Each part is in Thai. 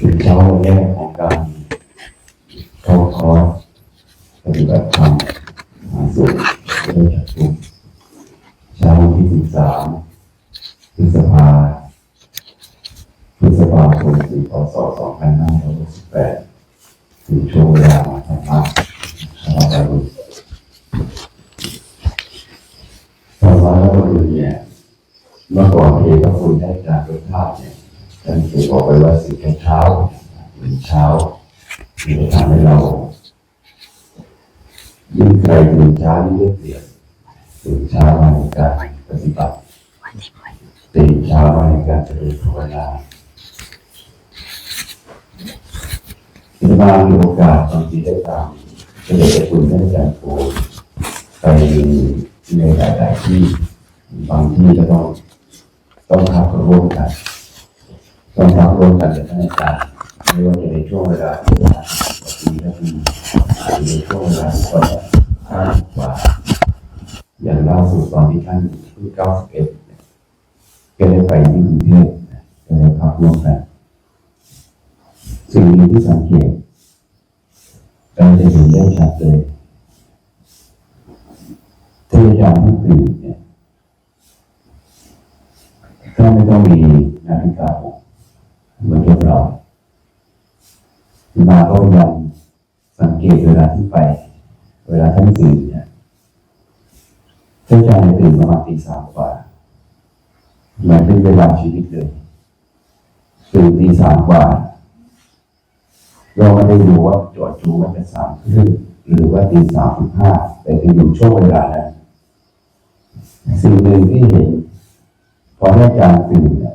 ถึงเช้าวันแรกของการเข้าคอร์สปฏิบัติธรรมหาสุขเพื่อจักทุกข์เช้าวันที่สิบสามพฤษภาพฤษภาคมปีพศสองพันห้าร้อยหกสิบแปดถึงช่วงเวลามาธรรมะชาวบ้านรุ่นชาวบ้านรุ่นเนี่ยเมื่อก่อนเองก็คุยได้จากรสชาติเนี่ย ท่านเคยบอกไว้ว่าสิ่งเช้าหรือเช้าที่จะทำให้เรายิ่งใครตื่นเช้ายิ่งได้เปรียบตื่นเช้ามาในการปฏิบัติ ตื่นเช้ามาในการเจริญภาวนาที่มามีโอกาสบางทีได้ตามเสด็จคุณท่านอาจารย์โพไปในหลาย ๆ ที่บางที่ก็ต้องต้องขับร่วมกันต้องทำร่วมกันกับท่านอาจารย์ไม่ว่าจะในช่วงเวลาที่ว่าปีละปีหรือในช่วงเวลาที่ก่อนห้าสิบกว่าอย่างล่าสุดตอนที่ท่านเพิ่เก้าสิบเอ็ด ก็ได้ไปที่กรุงเทพก็ได้พักร่วมกัน สิ่งหนึ่งที่สังเกตเราจะเห็นได้ชัดเลยที่อาจารย์ที่ตื่นเนี่ยถ้าไม่ต้องมีนาฬิกาเหมือนพวกเรามาก็ยังสังเกตเวลาที่ไป เวลาท่านตื่นเนี่ยท่านอาจารย์ตื่นประมาณตีสามกว่า เหมือนเป็นเวลาชีวิตเลยตื่นตีสามกว่า เราไม่ได้ดูว่าจอดจูว่าจะสามครึ่งหรือว่าตีสามสิบห้าแต่จะอยู่ช่วงเวลานั้นสิ่งหนึ่งที่เห็นพอได้อาจารย์ตื่นเนี่ย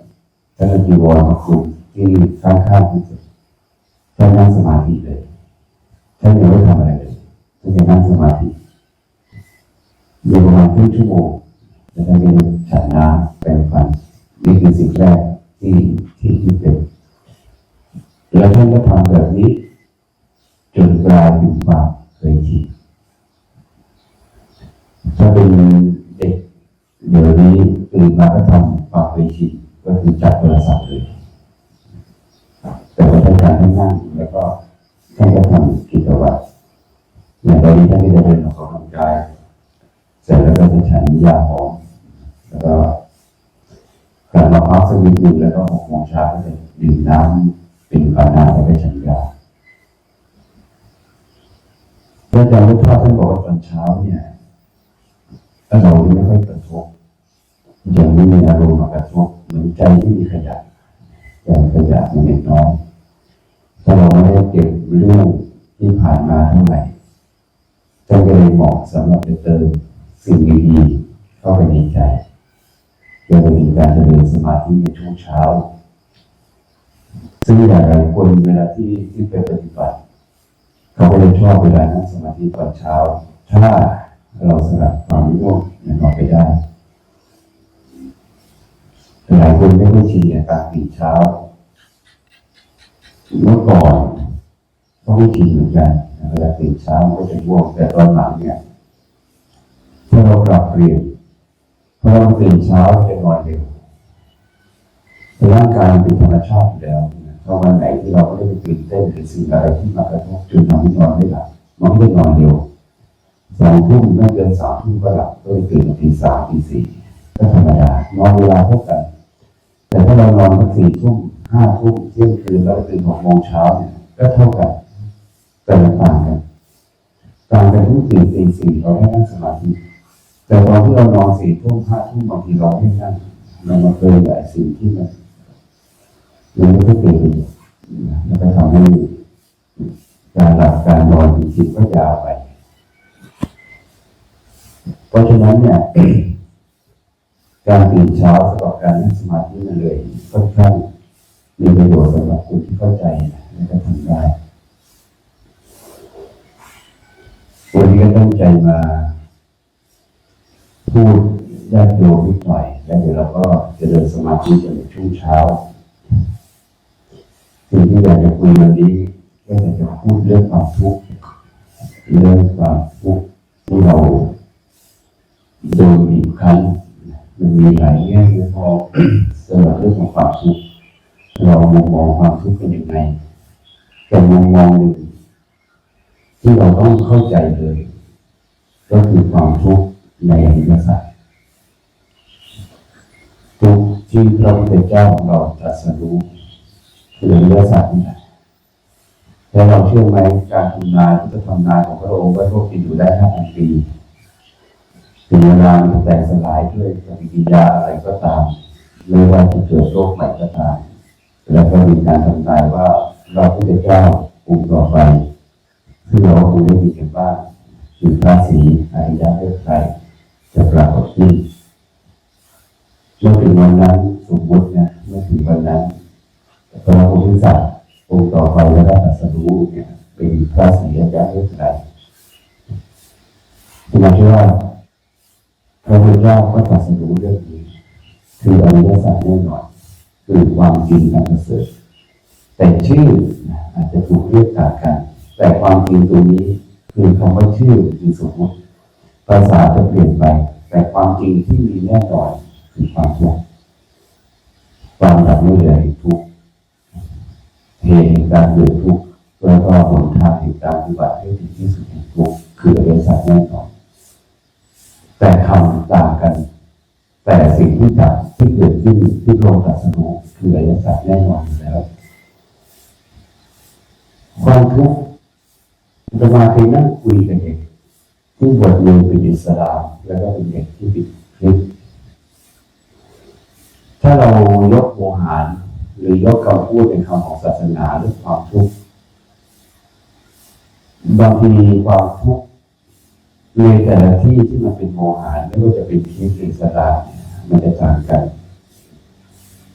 ท่านจีวรมาคลุมที่ข้างๆที่สุดท่านนั่งสมาธิเลยท่านยังไม่ทำอะไรเลยท่านยังนั่งสมาธิอยู่ประมาณครึ่งชั่วโมงแล้วท่านก็ฉันน้ำ แปรงฟันนี่คือสิ่งแรกที่ที่ที่เป็นแล้วท่านก็ทำแบบนี้ จนกลายเป็นความเคยชินถ้าเป็นเด็กเดี๋ยวนี้ตื่นมาก็ทำความเคยชินก็คือจับโทรศัพท์เลย แต่ว่าท่านการให้นั่งแล้วก็ท่านก็ทำกิจวัตรอย่างตอนนี้ท่านก็จะเดินออกกำลังกายเสร็จแล้วก็จะฉันยาหอมแล้วก็ กลับมาพักสักนิดหนึ่งแล้วก็หกโมงเช้าก็จะดื่มน้ำเป็นปานาแล้วก็ฉันยาพระอาจารย์พุทธาท่านบอกว่าตอนเช้าเนี่ยถ้าเราไม่ค่อยกระทบยังไม่มีอารมณ์มากระทบเหมือนใจที่มีขยะใจขยะมันเล็กน้อยถ้าเราไม่ได้เก็บเรื่องที่ผ่านมาเท่าไหร่ก็เลยเหมาะสำหรับจะเติมสิ่งดีๆเข้าไปในใจ จะเป็นการเจริญสมาธิในช่วงเช้า ซึ่งหลายๆคนเวลาที่ที่ไปปฏิบัติเขาก็เลยชอบเวลานั่งสมาธิตอนเช้า ถ้าเราสลับความง่วงนั้นออกไปได้หลายคนไม่ค่อยชินกับการตื่นเช้าเมื่อก่อนก็ไม่ชินเหมือนกันเวลาตื่นเช้าก็จะง่วงแต่ตอนหลังเนี่ยถ้าเราปรับเปลี่ยน พอเราตื่นเช้าจะนอนเร็วร่างกายเป็นธรรมชาติแล้วถ้าวันไหนที่เราไม่ได้ไปตื่นเต้นหรือสิ่งอะไรที่มากระทบจนทำให้นอนไม่หลับมันก็นอนเร็วสองทุ่มไม่เกินสามทุ่มก็หลับก็เลยตื่นตีสามตีสี่ก็ธรรมดานอนเวลาเท่ากัน แต่ถ้าเรานอนสักสี่ทุ่มห้าทุ่มเที่ยงคืนแล้วตื่นหกโมงเช้าเนี่ยก็เท่ากันแต่ต่างกันต่างกันทุกตื่นตีสี่เราให้นั่งสมาธิ แต่ตอนที่เรานอนสี่ทุ่มห้าทุ่มบางทีเราไม่นั่งเรามาเคยหลายสิ่งที่มันมันไม่ได้เป็นแล้วก็ทำให้การหลับการนอนจริงๆก็ยาวไป เพราะฉะนั้นเนี่ย การตื่นเช้าสำหรับการนั่งสมาธินั่นเลยค่อนข้างมีประโยชน์สำหรับคนที่เข้าใจและก็ทำได้วันนี้ก็ตั้งใจมา พูดญาติโยมนิดหน่อยแล้วเดี๋ยวเราก็จะเดินสมาธิกันในช่วงเช้าสิ่งที่อยากจะคุยวันนี้ก็อยากจะพูดเรื่องความทุกข์เรื่องความทุกข์ที่เราโดยบีบคั้นมันมีหลายแง่มุมมองสำหรับเรื่องของความทุกข์เรามุมมองความทุกข์เป็นยังไงแต่มุมมองหนึ่งที่เราต้องเข้าใจเลย ก็คือความทุกข์ ในอริยสัจทุกที่พระพุทธเจ้าเราตรัสรู้คืออริยสัจนี่แหละแต่เราเชื่อไหมการทำนายพุทธธรรมนายของพระองค์ไว้พวกที่อยู่ได้ห้าพันปีถึงเวลามันแตกสลายด้วยปฏิกิริยาอะไรก็ตามไม่ว่าจะเกิดโรคใหม่ก็ตามแล้วก็มีการทำนายว่าเราพุทธเจ้าองค์ต่อไปซึ่งเราคงได้ยินกันบ้างคือพระศรีอริยเมตไตร จะปรากฏขึ้นเมื่อถึงวันนั้นสมมตินะเมื่อถึงวันนั้นพระพุทธเจ้าองค์ต่อไปแล้วก็ตรัสรู้เนี่ยเป็นพระศรีอริยเมตไตรที่มาชื่อว่าพระพุทธเจ้าก็ตรัสรู้เรื่องนี้คืออริยสัจแน่นอนคือความจริงอันประเสริฐแต่ชื่ออาจจะถูกเรียกต่างกัน แต่ความจริงตรงนี้คือคำว่าชื่อคือสมมติ ภาษาจะเปลี่ยนไป แต่ความจริงที่มีแน่นอนคือความทุกข์ความดับไม่เหลือแห่งทุกข์เหตุแห่งการเกิดทุกข์แล้วก็หนทางแห่งการปฏิบัติให้ถึงที่สุดแห่งทุกข์คืออริยสัจแน่นอนแต่คำต่างกัน แต่สิ่งที่จะที่เกิดขึ้นที่โลกตรัสรู้คืออริยสัจแน่นอนแล้ว ความทุกข์จะมาเคยนั่งคุยกับเด็ก ที่บวชเรียนเป็นอิสลามแล้วก็เป็นเด็กที่ปิดคลิปถ้าเรายกโมหาร หรือยกคำพูดเป็นคำของศาสนาเรื่องความทุกข์บางทีความทุกข์ในแต่ละที่ที่มันเป็นโมหารไม่ว่าจะเป็นคลิปหรืออิสลามเนี่ยมันจะต่างกัน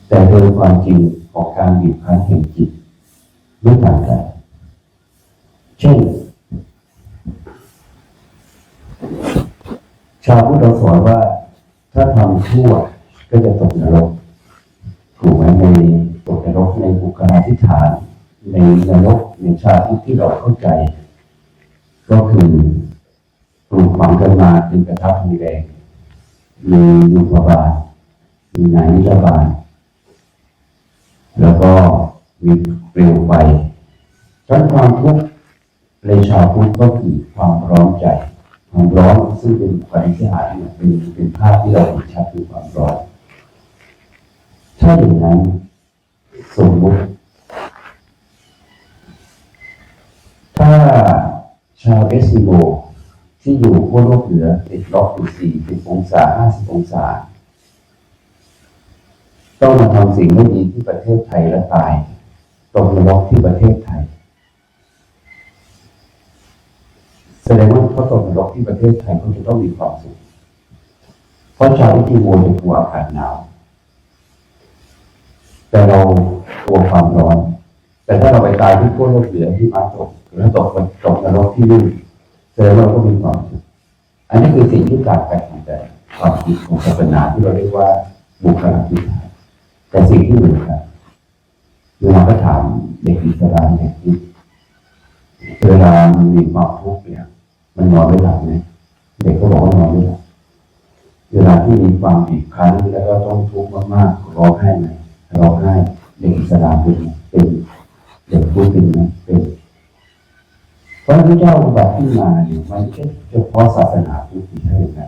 แต่โดยความจริงของการบีบคั้นแห่งจิตไม่ต่างกัน เช่น ชาวพุทธเราสอนว่า ถ้าทำชั่วก็จะตกนรกถูกไหมในตกนรกในบุคลาธิฐาน ในนรกในชาติที่เราเข้าใจ ก็คือปลูกฝังกันมาเป็นกระทับมีแรงมียุพบาลมีนายนิรบาลแล้วก็มีเปลวไฟฉันความทุกข์ในชาวพุทธก็คือความร้อนใจ ความร้อนซึ่งเป็นปฏิสหารเนี่ยเป็นเป็นภาพที่เราเห็นชัดคือความร้อน ถ้าอย่างนั้นสมมติ ถ้าชาวเอสกิโมที่อยู่ขั้วโลกเหนือติดลบอยู่สี่สิบองศาห้าสิบองศา ต้องมาทำสิ่งไม่ดีที่ประเทศไทยและตายตกนรกที่ประเทศไทย แสดงว่าเขาตกนรกที่ประเทศไทยเขาจะต้องมีความสุข เพราะชาวอิติโมจะกลัวอากาศหนาว แต่เรากลัวความร้อน แต่ถ้าเราไปตายที่ขั้วโลกเหนือที่มาตกหรือตกตกนรกที่นู่นแสดงว่าก็มีความสุข อันนี้คือสิ่งที่ต่างกันแต่ความคิดของศาสนาที่เราเรียกว่าบุคลาธิฐาแต่สิ่งที่เหมือนกันเวลาก็ถามเด็กอิสลามเด็กที่เวลามันมีความทุกข์เนี่ย มันนอนไม่หลับไหมเด็กก็บอกว่านอนไม่หลับเวลาที่มีความบีบคั้นแล้วก็ต้องทุกข์มากๆร้องไห้ไหมร้องไห้เด็กสลามเป็นเป็นเด็กพูดเป็นไหมเป็นเพราะพระเจ้าอุบัติขึ้นมาเนี่ยมันไม่เฉพาะศาสนาพุทธที่ใช่ไหม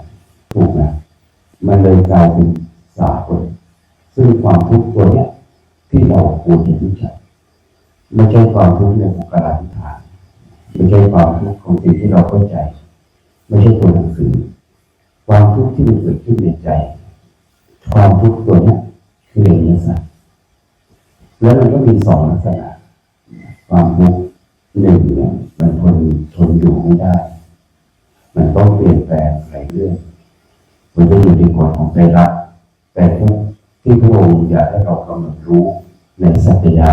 ถูกไหมมันเลยกลายเป็นสากลซึ่งความทุกข์ตัวเนี้ยที่เราควรจะรู้จักไม่ใช่ความทุกข์ในบุคลาธิฐา ไม่ใช่ความทุกข์ของสิ่งที่เราเข้าใจ ไม่ใช่ตัวหนังสือ ความทุกข์ที่มันเกิดขึ้นในใจ ความทุกข์ตัวนี้ยคืออริยสัจแล้วมันก็มีสองลักษณะ ความทุกข์หนึ่งเนี่ยมันทนทนอยู่ไม่ได้ มันต้องเปลี่ยนแปลงหลายเรื่อง มันจะอยู่ในกฎของใจรัก แต่ทุกที่พระองค์อยากให้เรากำหนดรู้ในสัจญา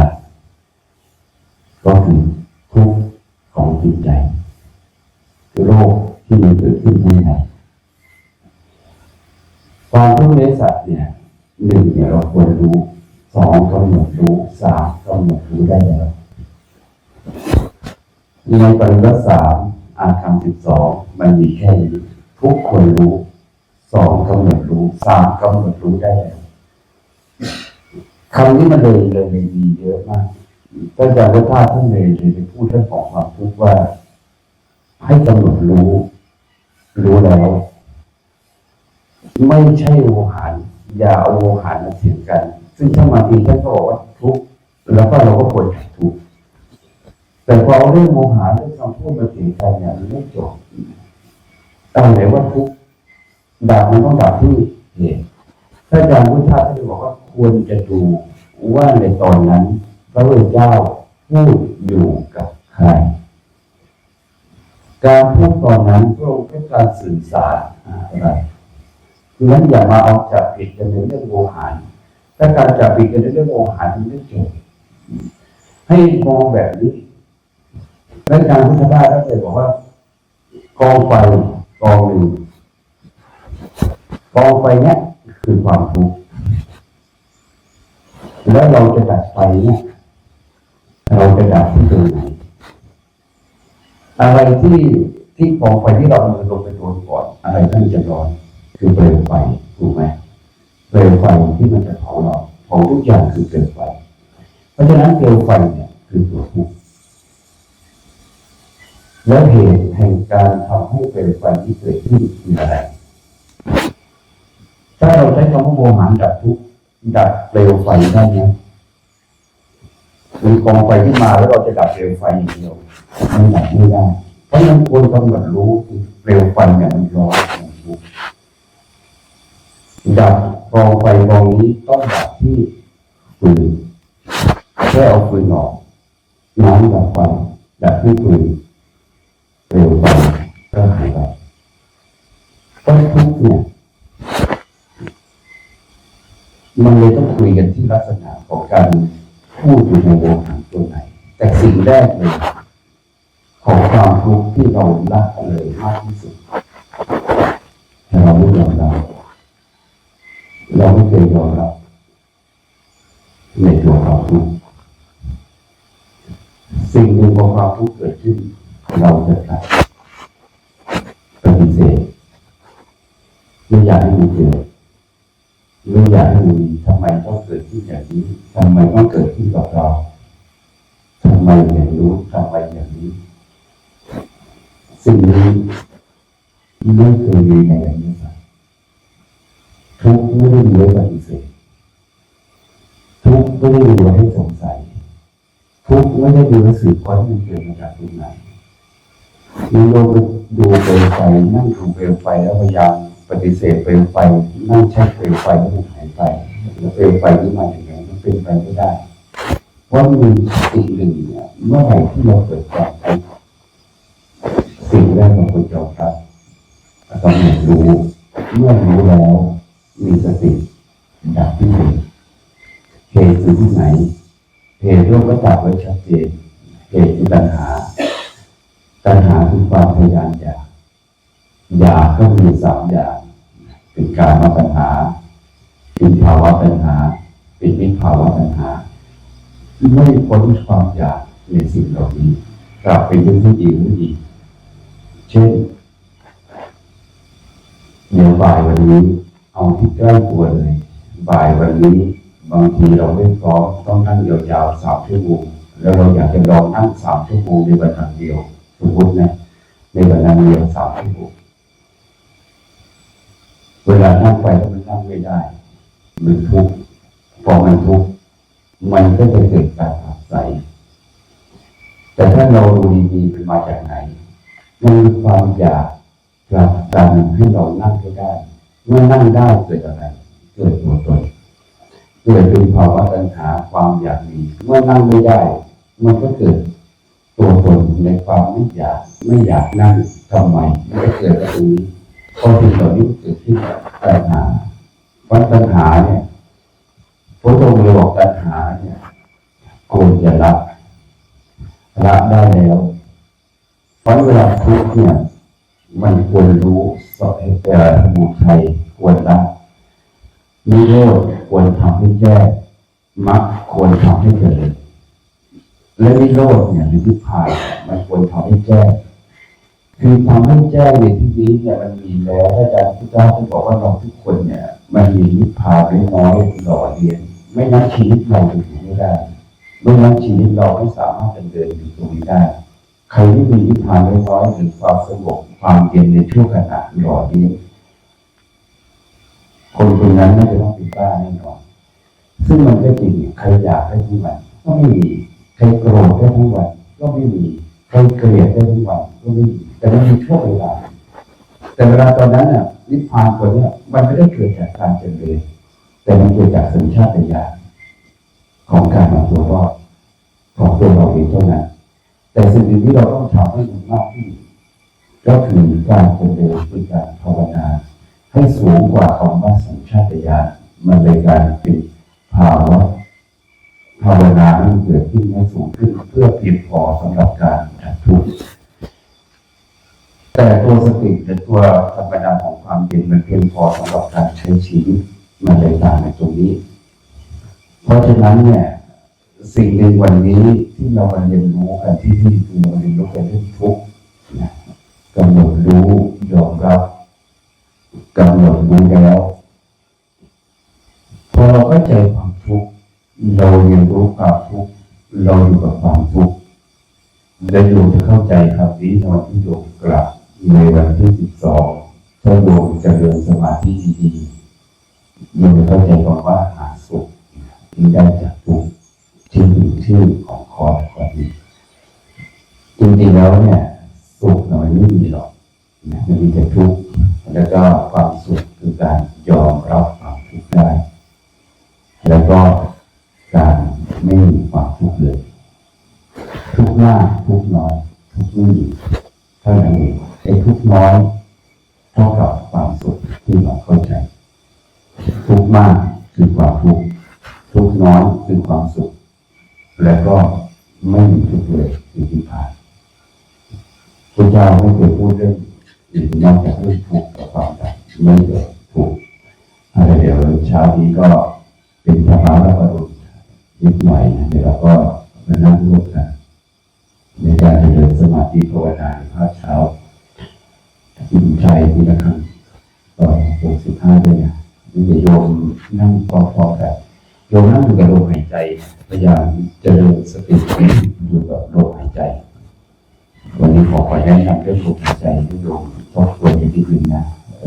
ก็คือทุกข์ ของจิตใจ คือโรคที่มันเกิดขึ้นภายในความทุกข์ในสัตว์เนี่ยหนึ่งเนี่ยเราควรรู้สองกำหนดรู้สามกำหนดรู้ได้แล้วในปริยัติสามอาคำสิบสองมันมีแค่นี้ทุกคนรู้สองกำหนดรู้สามกำหนดรู้ได้แล้วคำนี้มันเลยเลยเลยดีเยอะมาก ท่านอาจารย์วัฒาท่านเลยเลยไปพูดเรื่องของความทุกข์ว่า ให้กำหนดรู้ รู้แล้ว ไม่ใช่โวหารอย่าเอาโวหารมาเถียงกัน ซึ่งถ้ามาทีท่านก็บอกว่าทุกข์แล้วก็เราก็ควรทุกข์แต่พอเอาเรื่องโมหะเรื่องคำพูดมาเถียงกันเนี่ยมันไม่จบเอาไหนว่าทุกข์ดับมันต้องดับที่เหตุถ้าอาจารย์พุทธาท่านบอกว่าควรจะดูว่าในตอนนั้น ระพุทธเจ้าพูดอยู่กับใคร การพูดตอนนั้นพระองค์เป็นการสื่อสารอะไรดังนั้นอย่ามาเอาจับผิดกันในเรื่องโวหารถ้าการจับผิดกันในเรื่องโวหารมันไม่จบให้มองแบบนี้และอาจารพุทธทาสก็เคยบอกว่ากองไฟกองหนึ่งกองไฟเนี้ยคือความทุกข์แล้วเราจะดับไฟเนี่ย จะดับที่ตรงไหนอะไรที่ที่กองไฟที่เรามือลงไปโดนก่อน อะไรที่มันจะร้อนคือเปลวไฟถูกไหมเปลวไฟที่มันจะเผาเราเผาทุกอย่างคือเปลวไฟ เพราะฉะนั้นเปลวไฟเนี่ยคือตัวทุกข์แล้วเหตุแห่งการทำให้เปลวไฟที่เกิดขึ้นคืออะไรถ้าเราใช้คำว่าโมหันดับทุกข์ดับเปลวไฟได้ไหม มีกองไฟที่มาแล้วเราจะดับเปลวไฟอย่างเดียวมันดับไม่ได้เพราะนั้นควรกำหนดรู้เปลวไฟเนี่ยมันร้อนมันทุกดับกองไฟกองนี้ต้องดับที่ฟืนแค่เอาฟืนออกน้ำดับไฟดับที่ฟืนเปลวไฟก็หายไปเพราะทุกเนี่ยมันเลยต้องคุยกันที่ลักษณะของการ พูดอยู่ในโวหารตัวไหน แต่สิ่งแรกเลยของความทุกข์ที่เราละเลยมากที่สุดเราไม่ยอมรับเราไม่เคยยอมรับในตัวความทุกข์สิ่งหนึ่งพอความทุกข์เกิดขึ้น เราจะตัดปฏิเสธไม่อยากให้มันเกิด ทำไมต้องเกิดขึ้นกับเราทำไมอย่างนู้ทำไมอย่างนี้ สิ่งนี้ไม่เคยมีในอริยสัจทุกข์ไม่ได้มีไว้ปฏิเสธทุกข์ไม่ได้มีไว้ให้สงสัย ทุกข์ไม่ได้มีไว้สืบค้นมันเกิดมาจากตรงไหนมีโยมไปดูเปลวไฟนั่งดูเปลวไฟแล้วพยายามปฏิเสธเปลวไฟนั่งใช้เปลวไฟแล้วมันหายไปแล้วเปลวไฟที่มาอย่าง เป็นไปไม่ได้ เพราะมีสิ่งหนึ่งเนี่ยเมื่อไหร่ที่เราเกิดความทุกข์สิ่งแรกเราควรยอมรับกำหนดรู้เมื่อรู้แล้วมีสติดับที่เหตุเหตุคือที่ไหนเหตุโลกก็ตัดไว้ชัดเจนเหตุคือตัณหา ตัณหาคือความพยายามอยากอยากก็มีสามอย่างเป็นการมาตัณหาเป็นภาวะตัณหา เป็นวิภาวะตัณหาไม่พ้นความอยากในสิ่งเหล่านี้กลับไปยึดที่อีกที่อีกเช่นเดี๋ยวบ่ายวันนี้ เอาที่ใกล้ตัวเลยบ่ายวันนี้ บางทีเราไม่พร้อมต้องนั่งยาวๆสามชั่วโมงแล้วเราอยากจะลองนั่งสามชั่วโมงในวันนั้นเดียวสมมตินะในวันนั้นเดียวสามชั่วโมงเวลานั่งไปแล้วมันนั่งไม่ได้มันทุกข์ พอมันทุกข์มันก็จะเกิดการผักใสแต่ถ้าเราดูดีๆเป็นมาจากไหน มันมีความอยากผลักดันให้เรานั่งให้ได้ เมื่อนั่งได้เกิดอะไร เกิดตัวตนเกิดเป็นภาวะตัณหาความอยากมีเมื่อนั่งไม่ได้ มันก็เกิดตัวตนในความไม่อยากไม่อยากนั่งทำไมมันก็เกิดตรงนี้พอสิ่งเหล่านี้เกิดขึ้นกับตัณหาวันตัณหาเนี่ย พระองค์เลยบอกตัณหาเนี่ยควรจะละละได้แล้วเพราะเวลาทุกข์เนี่ย มันควรรู้สอบให้แต่สมุทัยควรละนิโรธควรทำให้แจ้งมรรคควรทำให้เกิดและนิโรธเนี่ยหรือนิพพานเนี่ยมันควรทำให้แจ้งคือทำให้แจ้งในที่นี้เนี่ยมันมีแล้วอาจารย์พุทธเจ้าท่านบอกว่าเราทุกคนเนี่ย มันมีนิพพานน้อยหล่อเลี้ยง ไม่งั้นชีวิตเราจะอยู่ไม่ได้ไม่งั้นชีวิตเราไม่สามารถดำเดินอยู่ตรงนี้ได้ ใครที่มีนิพพานน้อยๆหรือความสงบความเย็นในช่วงขณะหล่อนี้ คนคนนั้นน่าจะต้องเป็นบ้าแน่นอนซึ่งมันก็จริงใครอยากได้ทั้งวันก็ไม่มีใครโกรธได้ทั้งวันก็ไม่มีใครเกลียดได้ทั้งวันก็ไม่มีแต่มันมีช่วงเวลาแต่เวลาตอนนั้นน่ะนิพพานตัวเนี้ยมันไม่ได้เกิดจากการเจริญ แต่มันเกิดจากสัญชาตญาณของการเอาตัวรอดของตัวเราเองเท่านั้น แต่สิ่งหนึ่งที่เราต้องทำให้มันมากขึ้นก็คือการเจริญคือการภาวนา ให้สูงกว่าคำว่าสัญชาตญาณมันเลยการเป็นภาวะภาวนาที่เกิดขึ้นให้สูงขึ้นเพื่อเพียงพอสำหรับการดับทุกข์แต่ตัวสติหรือตัวธรรมดาของความเย็นมันเพียงพอสำหรับการใช้ชีวิต มันเลยต่างในตรงนี้ เพราะฉะนั้นเนี่ย สิ่งในวันนี้ที่เรามาเรียนรู้กันที่นี่คือเราเรียนรู้กันเรื่องทุกข์นะกำหนดรู้ยอมรับกำหนดรู้แล้วพอเราเข้าใจความทุกข์เราเรียนรู้ความทุกข์เราอยู่กับความทุกข์และโยมจะเข้าใจครับนี้ตอนที่โยมกลับในวันที่สิบสองถ้าโยมเจริญสมาธิดีๆ โยมจะเข้าใจคำว่าหาสุขที่ได้จากทุกข์ชื่ชื่อของคอร์สคอร์สนี้จริงๆแล้วเนี่ยสุขนี่ยมันไม่มีหรอกนะมันมีแต่ทุกข์แล้วก็ความสุขคือการยอมรับความทุกข์ได้ แล้วก็การไม่มีความทุกข์เลย ทุกข์มากทุกข์น้อย ทุกข์ไม่มีเท่านั้นเองไอ้ทุกข์น้อยเท่ากับความสุขที่เราเข้าใจ ทุกมากคือความทุกข์ทุกน้อยคือความสุข และก็ไม่มีทุกข์เลยคือที่ผ่านพระเจ้าไม่เคยพูดเรื่องอื่นนอกจากเรื่องทุกข์กับความดับไม่เคยทุกข์อะไรเดี๋ยวเช้านี้ก็เป็นธรรมะและประดุษนิดหน่อยนะเดี๋ยวเราก็มานั่งร่วมกันในการเจริญสมาธิภาวนาในภาคเช้าอิ่มใจทีละครั้งตอนหกสิบห้าด้วยนะนี่จะ โยมนั่งพอๆกันโยมนั่งอยู่กับลมหายใจพยายามเจริญสติอยู่กับลมหายใจ วันนี้ขอขอแนะนำเรื่องลมหายใจที่โยมทบทวนอีกทีหนึ่งนะ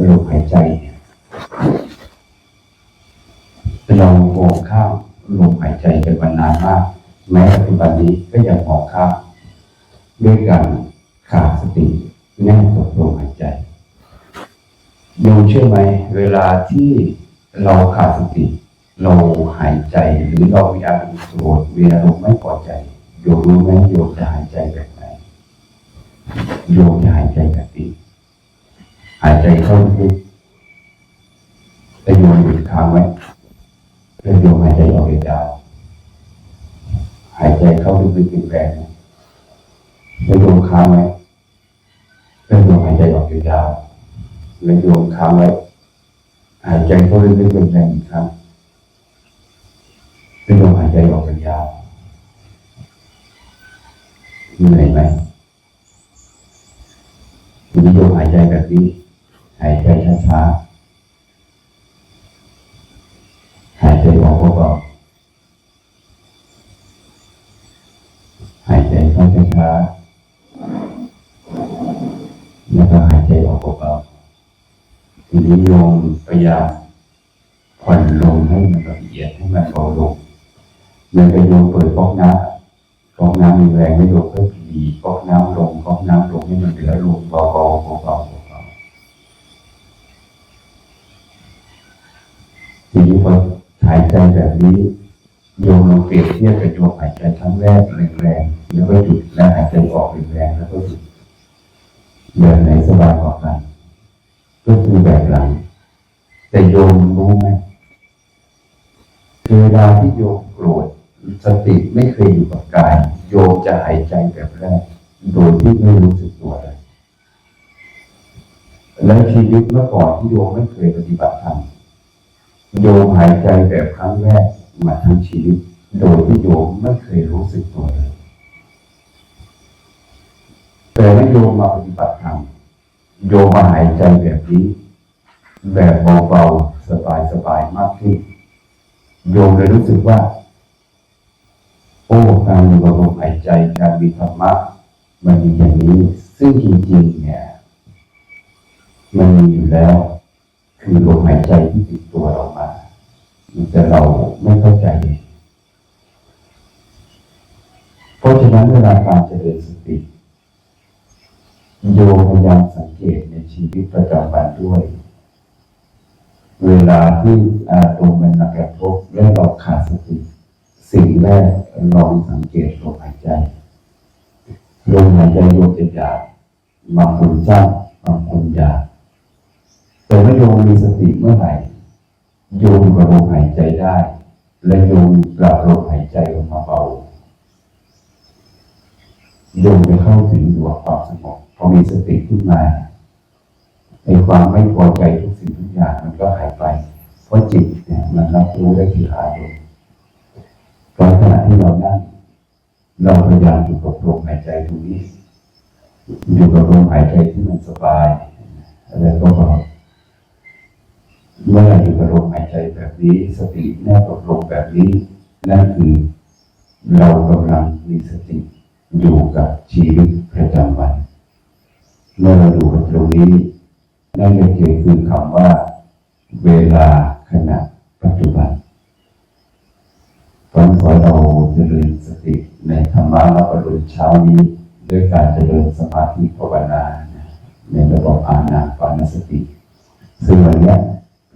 ลมหายใจเรามองข้ามลมหายใจกันมานานมาก แม้ปัจจุบันนี้ก็ยังมองข้ามด้วยการขาดสติแน่นกับลม โยมเชื่อไหมเวลาที่เราขาดสติ เราหายใจหรือเรามีอารมณ์โกรธมีอารมณ์ไม่พอใจโยมรู้ไหมโยมจะหายใจแบบไหนโยมจะหายใจแบบนี้หายใจเข้าลึกแต่โยมหยุดค้างไว้แล้วโยมหายใจออกยาวหายใจเข้าลึกๆแรงๆแล้วโยมค้างไว้แล้วโยมหายใจออกยาว ๆแล้วโยมค้างไว้หายใจเข้าลึกๆแรงๆอีกครั้งเป็นลมหายใจออกยาวเหนื่อยไหมทีนี้ลมหายใจแบบนี้ หายใจช้าๆ หายใจออกเบาๆหายใจเข้าช้าๆแล้วก็หายใจออกเบาๆ นี้โยมพยายามผ่อนลมให้มันละเอียดให้มันเบาลงเดินไปโยมเปิดก๊อกน้ำก๊อกน้ำมีแรงไม่โยมก็ผีก๊อกน้ำลงก๊อกน้ำลงให้มันเหลือลงเบาๆเบาๆเบาๆทีนี้พอหายใจแบบนี้โยมลองเปรียบเทียบกับโยมหายใจครั้งแรกแรงๆแล้วก็หยุดแล้วหายใจออกแรงๆแล้วก็หยุดแบบไหนสบายกว่ากัน ก็คือแบบหลัง แต่โยมรู้ไหมเวลาที่โยมโกรธสติไม่เคยอยู่กับกาย โยมจะหายใจแบบแรก โดยที่ไม่รู้สึกตัวเลยและชีวิตเมื่อก่อนที่โยมไม่เคยปฏิบัติธรรมโยมหายใจแบบครั้งแรกมาทั้งชีวิต โดยที่โยมไม่เคยรู้สึกตัวเลยแต่เมื่อโยมมาปฏิบัติธรรม โยมาหายใจแบบนี้ แบบเบาๆสบายๆมากขึ้นโยมเลยรู้สึกว่า โอ้การอยู่กับลมหายใจการมีธรรมะมันมีอย่างนี้ ซึ่งจริงๆเนี่ยมันมีอยู่แล้ว คือลมหายใจที่ติดตัวเรามาแต่เราไม่เข้าใจ เพราะฉะนั้นเวลาการเจริญสติ โยมพยายามสังเกตในชีวิตประจำวันด้วย เวลาที่อารมณ์มันมากระทบและเราขาดสติ สิ่งแรกลองสังเกตลมหายใจลมหายใจโยมจะอยากบางคนจ้างบางคนอยากแต่ถ้าโยมมีสติเมื่อไหร่โยมกับลมหายใจได้ และโยมปรับลมหายใจออกมาเบาโยมจะเข้าถึงดวงความสงบ พอมีสติขึ้นมาไอ้ความไม่พอใจทุกสิ่งทุกอย่างมันก็หายไป เพราะจิตเนี่ยมันรับรู้ได้ทีอารมณ์ตอนขณะที่เรานั่งเราพยายามอยู่กับลมหายใจตรงนี้ อยู่กับลมหายใจที่มันสบายแล้วก็เบาเมื่ออยู่กับลมหายใจแบบนี้ สติแนบกับลมแบบนี้ นั่นคือเรากำลังมีสติอยู่กับชีวิตประจำวัน เมื่อเราดูกับตรงนี้ นั่นก็คือคือคำว่า เวลาขณะปัจจุบันตอนขอเราเจริญสติในธรรมะและประดุเช้านี้ ด้วยการเจริญสมาธิภาวนาในระบบอานาปานสติ ซึ่งวันนี้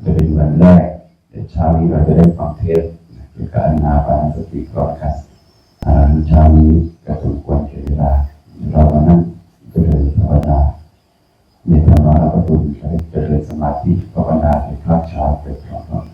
จะเป็นวันแรกในเช้านี้เราจะได้ฟังเทศน์เกี่ยวกับอานาปานสติก่อนกันอ่าเช้านี้ก็สมควรเสียเวลาเรามานั่ง เจริญภาวนาเนธรรมะเราก็ดูใช้เจริญสมาธิภาวนาในภาคเช้าไปพร้อม